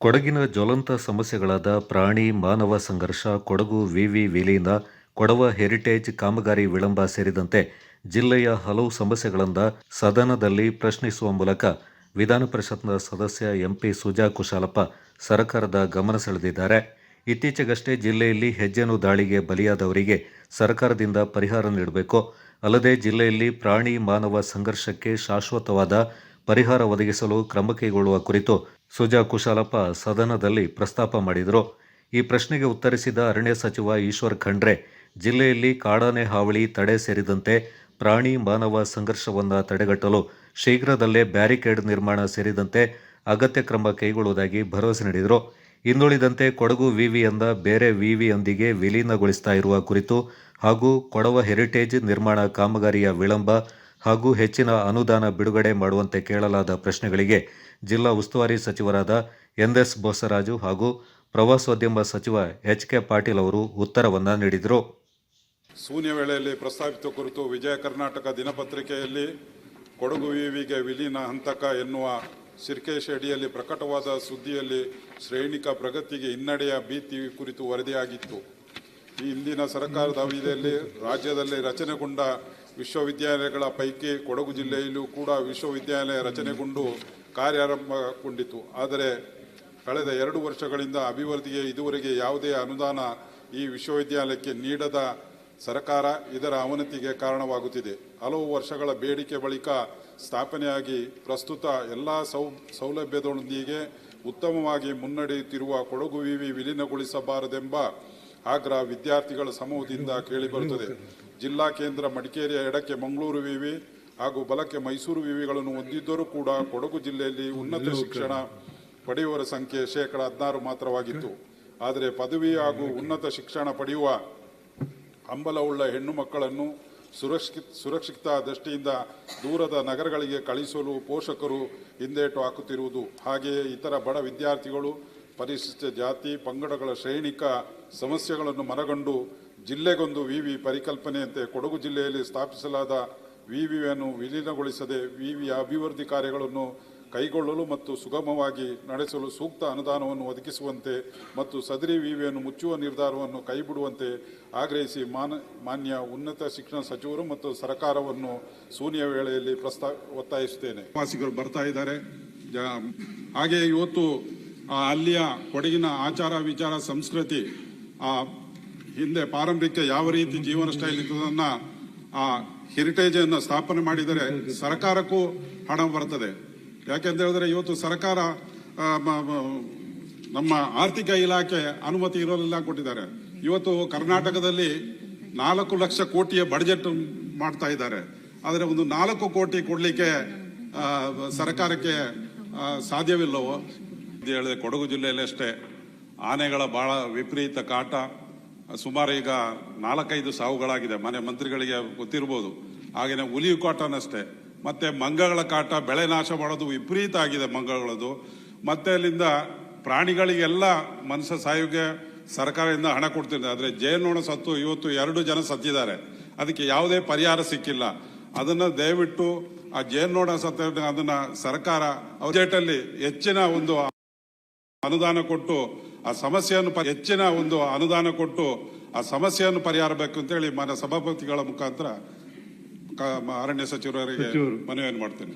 ಕೊಡಗಿನ ಜ್ವಲಂತ ಸಮಸ್ಯೆಗಳಾದ ಪ್ರಾಣಿ, ಮಾನವ ಸಂಘರ್ಷ, ಕೊಡಗು ವಿವಿ ವಿಲೀನ ಕೊಡವ ಹೆರಿಟೇಜ್ ಕಾಮಗಾರಿ ವಿಳಂಬ ಸೇರಿದಂತೆ ಜಿಲ್ಲೆಯ ಹಲವು ಸಮಸ್ಯೆಗಳಿಂದ ಸದನದಲ್ಲಿ ಪ್ರಶ್ನಿಸುವ ಮೂಲಕ ವಿಧಾನ ಪರಿಷತ್ನ ಸದಸ್ಯ ಎಂಪಿ ಸುಜಾ ಕುಶಾಲಪ್ಪ ಸರ್ಕಾರದ ಗಮನ ಸೆಳೆದಿದ್ದಾರೆ. ಇತ್ತೀಚೆಗಷ್ಟೇ ಜಿಲ್ಲೆಯಲ್ಲಿ ಹೆಜ್ಜೆನು ದಾಳಿಗೆ ಬಲಿಯಾದವರಿಗೆ ಸರ್ಕಾರದಿಂದ ಪರಿಹಾರ ನೀಡಬೇಕು. ಅಲ್ಲದೆ ಜಿಲ್ಲೆಯಲ್ಲಿ ಪ್ರಾಣಿ, ಮಾನವ ಸಂಘರ್ಷಕ್ಕೆ ಶಾಶ್ವತವಾದ ಪರಿಹಾರ ಒದಗಿಸಲು ಕ್ರಮ ಕೈಗೊಳ್ಳುವ ಕುರಿತು ಸುಜಾ ಕುಶಾಲಪ್ಪ ಸದನದಲ್ಲಿ ಪ್ರಸ್ತಾಪ ಮಾಡಿದರು. ಈ ಪ್ರಶ್ನೆಗೆ ಉತ್ತರಿಸಿದ ಅರಣ್ಯ ಸಚಿವ ಈಶ್ವರ್ ಖಂಡ್ರೆ, ಜಿಲ್ಲೆಯಲ್ಲಿ ಕಾಡಾನೆ ಹಾವಳಿ ತಡೆ ಸೇರಿದಂತೆ ಪ್ರಾಣಿ ಮಾನವ ಸಂಘರ್ಷವನ್ನು ತಡೆಗಟ್ಟಲು ಶೀಘ್ರದಲ್ಲೇ ಬ್ಯಾರಿಕೇಡ್ ನಿರ್ಮಾಣ ಸೇರಿದಂತೆ ಅಗತ್ಯ ಕ್ರಮ ಕೈಗೊಳ್ಳುವುದಾಗಿ ಭರವಸೆ ನೀಡಿದರು. ಇನ್ನುಳಿದಂತೆ ಕೊಡಗು ವಿವಿಯಿಂದ ಬೇರೆ ವಿವಿಯೊಂದಿಗೆ ವಿಲೀನಗೊಳಿಸ್ತಾ ಇರುವ ಕುರಿತು ಹಾಗೂ ಕೊಡವ ಹೆರಿಟೇಜ್ ನಿರ್ಮಾಣ ಕಾಮಗಾರಿಯ ವಿಳಂಬ ಹಾಗೂ ಹೆಚ್ಚಿನ ಅನುದಾನ ಬಿಡುಗಡೆ ಮಾಡುವಂತೆ ಕೇಳಲಾದ ಪ್ರಶ್ನೆಗಳಿಗೆ ಜಿಲ್ಲಾ ಉಸ್ತುವಾರಿ ಸಚಿವರಾದ ಎನ್ಎಸ್ ಬಸವರಾಜು ಹಾಗೂ ಪ್ರವಾಸೋದ್ಯಮ ಸಚಿವ ಎಚ್ ಕೆ ಪಾಟೀಲ್ ಅವರು ಉತ್ತರವನ್ನು ನೀಡಿದರು. ಶೂನ್ಯ ವೇಳೆಯಲ್ಲಿ ಪ್ರಸ್ತಾಪಿತ ಕುರಿತು ವಿಜಯ ಕರ್ನಾಟಕ ದಿನಪತ್ರಿಕೆಯಲ್ಲಿ ಕೊಡಗು ವಿವಿಗೆ ವಿಲೀನ ಹಂತಕ ಎನ್ನುವ ಶಿರ್ಕೇಶ್ ಅಡಿಯಲ್ಲಿ ಪ್ರಕಟವಾದ ಸುದ್ದಿಯಲ್ಲಿ ಶ್ರೇಣಿಕ ಪ್ರಗತಿಗೆ ಹಿನ್ನಡೆಯ ಭೀತಿ ಕುರಿತು ವರದಿಯಾಗಿತ್ತು. ಹಿಂದಿನ ಸರ್ಕಾರದ ಅವಧಿಯಲ್ಲಿ ರಾಜ್ಯದಲ್ಲಿ ರಚನೆಗೊಂಡ ವಿಶ್ವವಿದ್ಯಾಲಯಗಳ ಪೈಕಿ ಕೊಡಗು ಜಿಲ್ಲೆಯಲ್ಲೂ ಕೂಡ ವಿಶ್ವವಿದ್ಯಾಲಯ ರಚನೆಗೊಂಡು ಕಾರ್ಯಾರಂಭಗೊಂಡಿತು. ಆದರೆ ಕಳೆದ ಎರಡು ವರ್ಷಗಳಿಂದ ಅಭಿವೃದ್ಧಿಗೆ ಇದುವರೆಗೆ ಯಾವುದೇ ಅನುದಾನ ಈ ವಿಶ್ವವಿದ್ಯಾಲಯಕ್ಕೆ ನೀಡದ ಸರ್ಕಾರ ಇದರ ಅವನತಿಗೆ ಕಾರಣವಾಗುತ್ತಿದೆ. ಹಲವು ವರ್ಷಗಳ ಬೇಡಿಕೆ ಬಳಿಕ ಸ್ಥಾಪನೆಯಾಗಿ ಪ್ರಸ್ತುತ ಎಲ್ಲ ಸೌ, ಸೌಲಭ್ಯದೊಂದಿಗೆ ಉತ್ತಮವಾಗಿ ಮುನ್ನಡೆಯುತ್ತಿರುವ ಕೊಡಗು ವಿವಿ ವಿಲೀನಗೊಳಿಸಬಾರದೆಂಬ ಆಗ್ರಹ ವಿದ್ಯಾರ್ಥಿಗಳ ಸಮೂಹದಿಂದ ಕೇಳಿಬರುತ್ತದೆ ಜಿಲ್ಲಾ ಕೇಂದ್ರ ಮಡಿಕೇರಿಯ ಎಡಕ್ಕೆ ಮಂಗಳೂರು ವಿವಿ ಹಾಗೂ ಬಲಕ್ಕೆ ಮೈಸೂರು ವಿವಿಗಳನ್ನು ಹೊಂದಿದ್ದರೂ ಕೂಡ ಕೊಡಗು ಜಿಲ್ಲೆಯಲ್ಲಿ ಉನ್ನತ ಶಿಕ್ಷಣ ಪಡೆಯುವರ ಸಂಖ್ಯೆ ಶೇಕಡ ಹದಿನಾರು ಮಾತ್ರವಾಗಿತ್ತು. ಆದರೆ ಪದವಿ ಹಾಗೂ ಉನ್ನತ ಶಿಕ್ಷಣ ಪಡೆಯುವ ಹಂಬಲವುಳ್ಳ ಹೆಣ್ಣು ಮಕ್ಕಳನ್ನು ಸುರಕ್ಷಿತ ಸುರಕ್ಷಿತ ದೃಷ್ಟಿಯಿಂದ ದೂರದ ನಗರಗಳಿಗೆ ಕಳಿಸಲು ಪೋಷಕರು ಹಿಂದೇಟು ಹಾಕುತ್ತಿರುವುದು. ಹಾಗೆಯೇ ಇತರ ಬಡ ವಿದ್ಯಾರ್ಥಿಗಳು ಪರಿಶಿಷ್ಟ ಜಾತಿ, ಪಂಗಡಗಳ ಶ್ರೇಣಿಕ ಸಮಸ್ಯೆಗಳನ್ನು ಮನಗಂಡು ಜಿಲ್ಲೆಗೊಂದು ವಿವಿ ಪರಿಕಲ್ಪನೆಯಂತೆ ಕೊಡಗು ಜಿಲ್ಲೆಯಲ್ಲಿ ಸ್ಥಾಪಿಸಲಾದ ವಿವಿಯನ್ನು ವಿಲೀನಗೊಳಿಸದೆ ವಿವಿಯ ಅಭಿವೃದ್ಧಿ ಕಾರ್ಯಗಳನ್ನು ಕೈಗೊಳ್ಳಲು ಮತ್ತು ಸುಗಮವಾಗಿ ನಡೆಸಲು ಸೂಕ್ತ ಅನುದಾನವನ್ನು ಒದಗಿಸುವಂತೆ ಮತ್ತು ಸದರಿ ವಿವಿಯನ್ನು ಮುಚ್ಚುವ ನಿರ್ಧಾರವನ್ನು ಕೈಬಿಡುವಂತೆ ಆಗ್ರಹಿಸಿ ಮಾನ, ಮಾನ್ಯ ಉನ್ನತ ಶಿಕ್ಷಣ ಸಚಿವರು ಮತ್ತು ಸರ್ಕಾರವನ್ನು ಶೂನ್ಯ ವೇಳೆಯಲ್ಲಿ ಪ್ರಸ್ತಾ, ಒತ್ತಾಯಿಸುತ್ತೇನೆ. ಪ್ರವಾಸಿಗರು ಬರ್ತಾ ಇದ್ದಾರೆ. ಹಾಗೆ ಇವತ್ತು ಆ ಅಲ್ಲಿಯ ಕೊಡಗಿನ ಆಚಾರ ವಿಚಾರ ಸಂಸ್ಕೃತಿ, ಆ ಹಿಂದೆ ಪಾರಂಪರಿಕ ಯಾವ ರೀತಿ ಜೀವನ ಸ್ಟೈಲ್ ಇದ್ದದನ್ನ ಆ ಹೆರಿಟೇಜ್ ಅನ್ನು ಸ್ಥಾಪನೆ ಮಾಡಿದರೆ ಸರ್ಕಾರಕ್ಕೂ ಹಣ ಬರ್ತದೆ ಯಾಕೆಂತ ಹೇಳಿದ್ರೆ ಇವತ್ತು ಸರ್ಕಾರ ನಮ್ಮ ಆರ್ಥಿಕ ಇಲಾಖೆ ಅನುಮತಿ ಇರೋಲೆಲ್ಲ ಕೊಟ್ಟಿದ್ದಾರೆ. ಇವತ್ತು ಕರ್ನಾಟಕದಲ್ಲಿ ನಾಲ್ಕು ಲಕ್ಷ ಕೋಟಿಯ ಬಡ್ಜೆಟ್ ಮಾಡ್ತಾ ಇದ್ದಾರೆ. ಆದರೆ ಒಂದು ನಾಲ್ಕು ಕೋಟಿ ಕೊಡಲಿಕ್ಕೆ ಸರ್ಕಾರಕ್ಕೆ ಸಾಧ್ಯವಿಲ್ಲವೋ? ಇದು ಹೇಳಿದೆ. ಕೊಡಗು ಜಿಲ್ಲೆಯಲ್ಲಿ ಅಷ್ಟೇ ಆನೆಗಳ ಬಹಳ ವಿಪರೀತ ಕಾಟ. ಸುಮಾರು ಈಗ ನಾಲ್ಕೈದು ಸಾವುಗಳಾಗಿದೆ. ಮನೆ ಮಂತ್ರಿಗಳಿಗೆ ಗೊತ್ತಿರ್ಬೋದು. ಹಾಗೆಯೇ ಹುಲಿ ಕಾಟನಷ್ಟೇ. ಮತ್ತೆ ಮಂಗಗಳ ಕಾಟ, ಬೆಳೆ ನಾಶ ಮಾಡೋದು ವಿಪರೀತ ಆಗಿದೆ ಮಂಗಗಳದು ಮತ್ತೆ ಅಲ್ಲಿಂದ ಪ್ರಾಣಿಗಳಿಗೆಲ್ಲ ಮನುಷ್ಯ ಸಾಯುಗೆ ಸರ್ಕಾರದಿಂದ ಹಣ ಕೊಡ್ತಿದ್ದಾರೆ. ಆದರೆ ಜೇನುನೊಣ ಸತ್ತು ಇವತ್ತು ಎರಡು ಜನ ಸತ್ತಿದ್ದಾರೆ. ಅದಕ್ಕೆ ಯಾವುದೇ ಪರಿಹಾರ ಸಿಕ್ಕಿಲ್ಲ. ಅದನ್ನ ದಯವಿಟ್ಟು ಆ ಜೇನುನೊಣ ಸತ್ತ ಅದನ್ನ ಸರ್ಕಾರ ಬಜೆಟಲ್ಲಿ ಹೆಚ್ಚಿನ ಒಂದು ಅನುದಾನ ಕೊಟ್ಟು ಆ ಸಮಸ್ಯೆಯನ್ನು ಹೆಚ್ಚಿನ ಒಂದು ಅನುದಾನ ಕೊಟ್ಟು ಆ ಸಮಸ್ಯೆಯನ್ನು ಪರಿಹಾರ ಬೇಕು ಅಂತೇಳಿ ಮಾನ್ಯ ಸಭಾಪತಿಗಳ ಮುಖಾಂತರ ಅರಣ್ಯ ಸಚಿವರಿಗೆ ಸಚಿವರು. ಮನವಿಯನ್ನು ಮಾಡ್ತೇನೆ